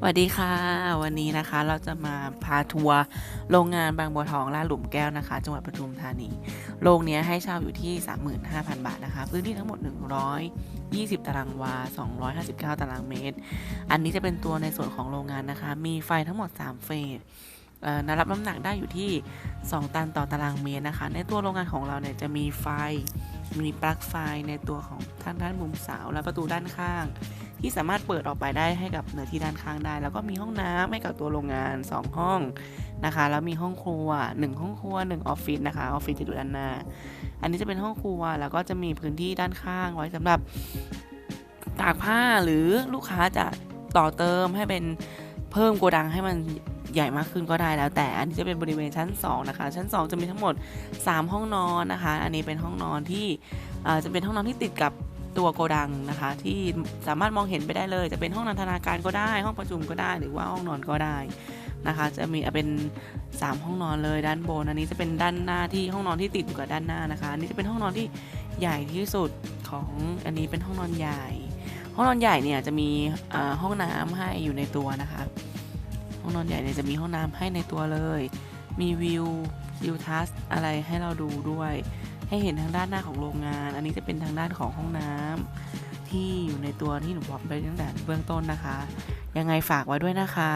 สวัสดีค่ะ วันนี้นะคะเราจะมาพาทัวร์โรงงานบางบัวทองลาดหลุมแก้วนะคะ จังหวัดปทุมธานีโรงนี้ให้เช่าอยู่ที่ 35,000 บาทนะคะ พื้นที่ทั้งหมด 120 ตารางวา 259 ตารางเมตร อันนี้จะเป็นตัวในส่วนของโรงงานนะคะ มีไฟทั้งหมด 3 เฟสเอ่อ นะรับน้ำหนักได้อยู่ที่ 2 ตันต่อตารางเมตรนะคะ ในตัวโรงงานของเราเนี่ยจะมีไฟ มีปลั๊กไฟในตัวของทางด้านมุมเสาและประตูด้านข้าง ที่สามารถเปิดออกไปได้ให้กับเนื้อที่ด้านข้างได้ แล้วก็มีห้องน้ำให้กับตัวโรงงาน 2 ห้องนะคะ แล้วมีห้องครัว 1 ห้องครัว 1 ออฟฟิศนะคะ ออฟฟิศจะอยู่ด้านหน้า อันนี้จะเป็นห้องครัว แล้วก็จะมีพื้นที่ด้านข้างไว้สำหรับตากผ้าหรือลูกค้าจะต่อเติมให้เป็นเพิ่มโกดังให้มัน ใหญ่มากขึ้นก็ได้แล้ว แต่อันนี้จะเป็นบริเวณชั้น 2 นะคะ ชั้น 2 จะมีทั้งหมด 3 ห้องนอนนะคะ อันนี้เป็นห้องนอนที่จะเป็นห้องนอนที่ติดกับตัวโกดังนะคะ ที่สามารถมองเห็นไปได้เลย จะเป็นห้องนันทนาการก็ได้ ห้องประชุมก็ได้ หรือว่าห้องนอนก็ได้นะคะ จะมีเป็น 3 ห้องนอนเลยด้านบนอันนี้จะเป็นด้านหน้าที่ห้องนอนที่ติดอยู่กับด้านหน้านะคะอันนี้จะเป็นห้องนอนที่ใหญ่ที่สุดของอันนี้เป็นห้องนอนใหญ่ ห้องนอนใหญ่เนี่ยจะมีห้องน้ำให้อยู่ในตัวนะคะ ห้องนอนใหญ่เนี่ยจะมีห้องน้ำให้ในตัวเลย มีวิววิวทัศอะไรให้เราดูด้วย ให้เห็นทางด้านหน้าของโรงงาน อันนี้จะเป็นทางด้านของห้องน้ำที่อยู่ในตัวที่หนูบอกไปตั้งแต่เบื้องต้นนะคะ ยังไงฝากไว้ด้วยนะคะ